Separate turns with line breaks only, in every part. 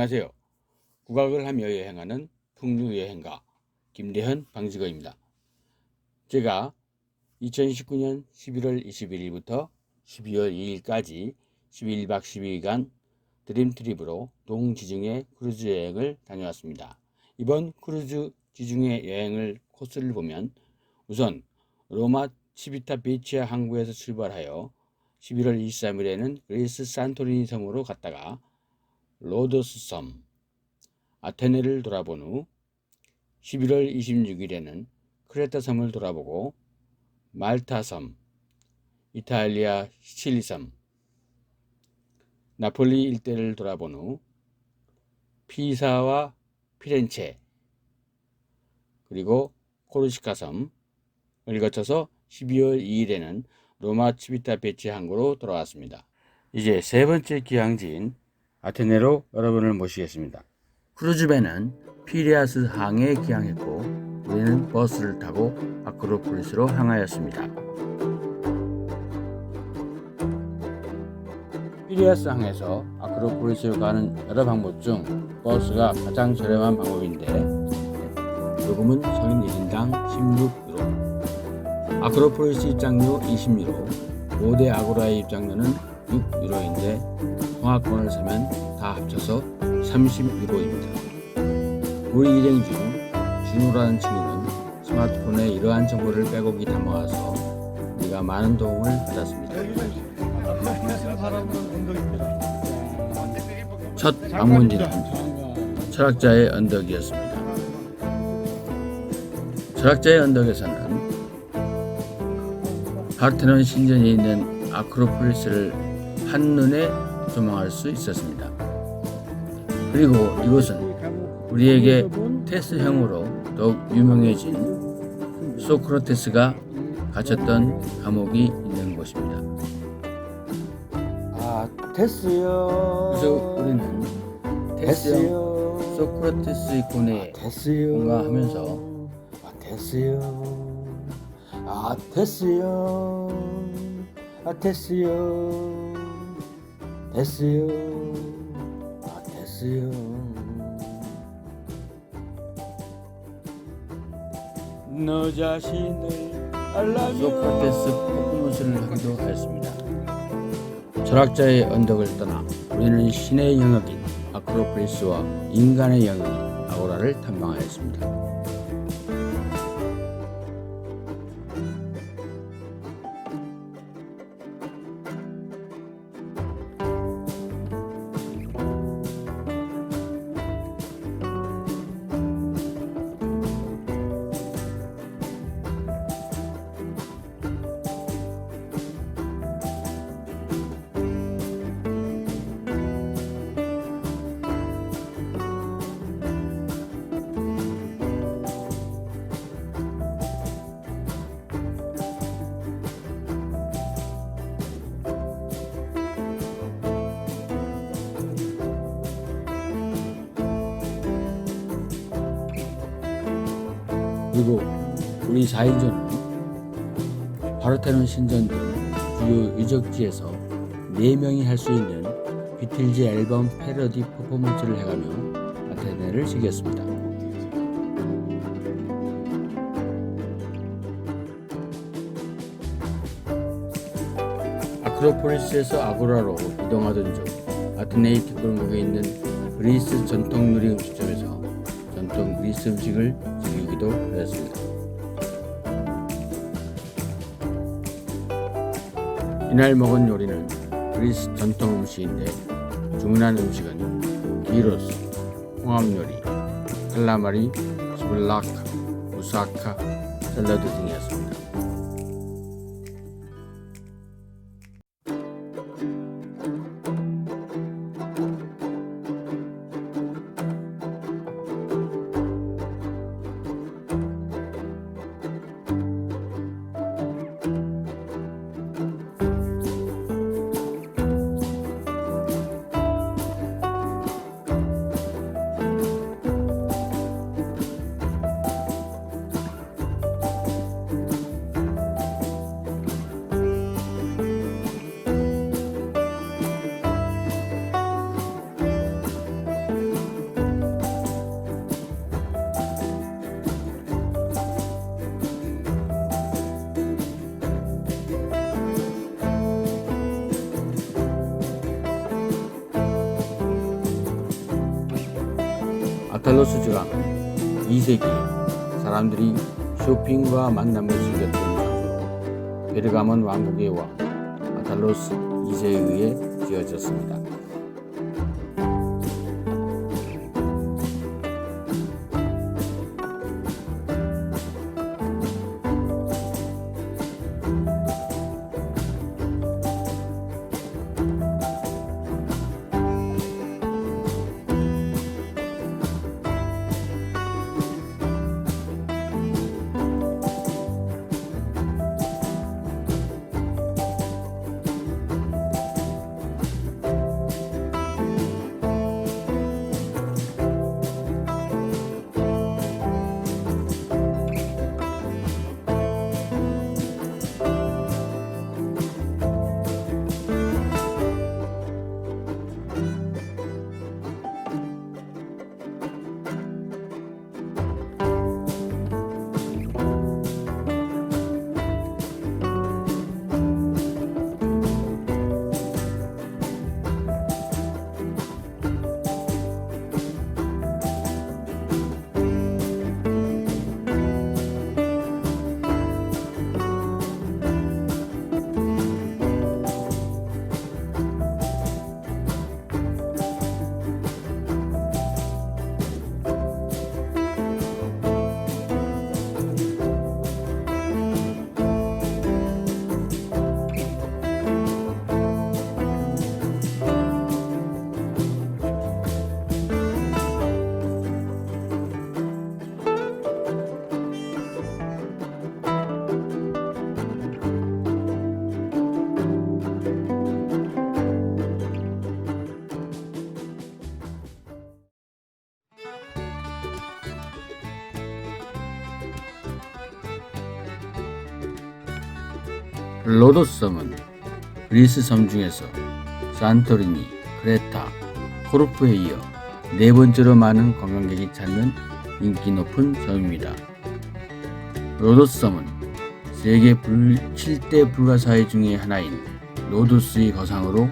안녕하세요. 국악을 하며 여행하는 풍류여행가 김대현 방직어입니다. 제가 2019년 11월 21일부터 12월 2일까지 11박 12일간 드림트립으로 동지중해 크루즈 여행을 다녀왔습니다. 이번 크루즈 지중해 여행을 코스를 보면 우선 로마 치비타 비치아 항구에서 출발하여 11월 23일에는 그리스 산토리니 섬으로 갔다가 로도스 섬, 아테네를 돌아본 후 11월 26일에는 크레타 섬을 돌아보고 말타 섬, 이탈리아 시칠리 섬, 나폴리 일대를 돌아본 후 피사와 피렌체, 그리고 코르시카 섬을 거쳐서 12월 2일에는 로마 치비타 베치 항구로 돌아왔습니다. 이제 세 번째 기항지인 아테네로 여러분을 모시겠습니다. 크루즈배는 피레아스 항에 기항했고 우리는 버스를 타고 아크로폴리스로 향하였습니다. 피레아스 항에서 아크로폴리스로 가는 여러 방법 중 버스가 가장 저렴한 방법인데 요금은 성인 1인당 16유로 아크로폴리스 입장료 20유로 5대 아고라의 입장료는 6유로인데 통화권을 사면 다 합쳐서 30유로입니다. 우리 일행 중 준호라는 친구는 스마트폰에 이러한 정보를 빼곡히 담아와서 우리가 많은 도움을 받았습니다. 첫 방문지는 철학자의 언덕이었습니다. 철학자의 언덕에서는 파르테논 신전에 있는 아크로폴리스를 한눈에 조망할 수 있었습니다. 그리고 이곳은 우리에게 테스형으로 더욱 유명해진 소크라테스가 갇혔던 감옥이 있는 곳입니다.
아 됐어요.
그래서 우리는 테스형
됐어요.
소크라테스 고뇌에. 공감하면서
아 됐어요. 아 됐어요. 아 됐어요. 됐어요. 아 됐어요.
너 자신을 소크라테스 폭문술을 하기도 하였습니다. 철학자의 언덕을 떠나 우리는 신의 영역인 아크로폴리스와 인간의 영역인 아고라를 탐방하였습니다. 그리고 우리 4인조는 바르테논 신전 등 주요 유적지에서 4명이 할 수 있는 비틀즈 앨범 패러디 퍼포먼스를 해가며 아테네를 즐겼습니다. 아크로폴리스에서 아고라로 이동하던 중 아테네이트 골목에 있는 그리스 전통 누리 전통 그리스 음식을 즐기기도 하였습니다. 이날 먹은 요리는 그리스 전통 음식인데 주문한 음식은 기로스, 홍합 요리, 칼라마리, 스블라카, 우사카, 샐러드 등이 저강은 2세기 사람들이 쇼핑과 만남을 즐겼던 장소로 베르가몬 왕국의 왕 아탈로스 2세에 의해 지어졌습니다. 로도섬은 그리스 섬 중에서 산토리니, 크레타, 코르프에 이어 네 번째로 많은 관광객이 찾는 인기 높은 섬입니다. 로도섬은 세계 불 7대 불가사의 중의 하나인 로도스의 거상으로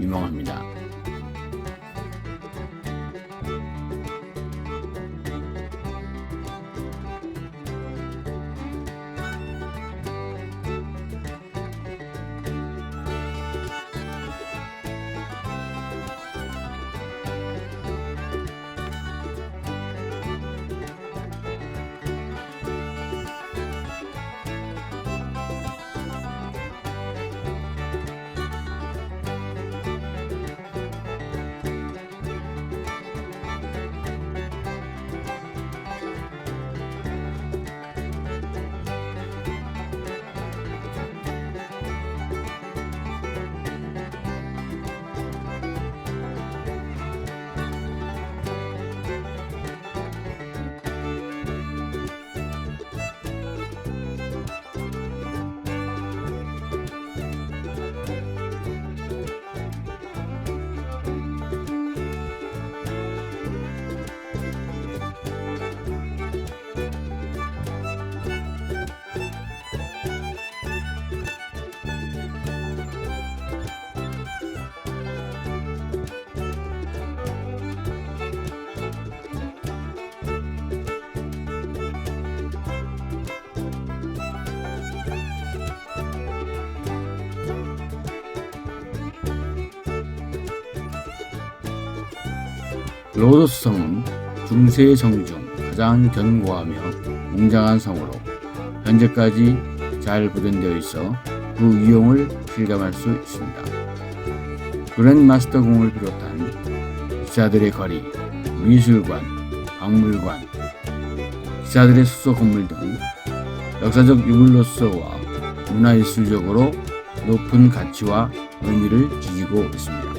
유명합니다. 로도스 성은 중세 성중 가장 견고하며 웅장한 성으로 현재까지 잘 보존되어 있어 그 위용을 실감할 수 있습니다. 그랜마스터 궁을 비롯한 기사들의 거리, 미술관, 박물관, 기사들의 숙소 건물 등 역사적 유물로서와 문화예술적으로 높은 가치와 의미를 지니고 있습니다.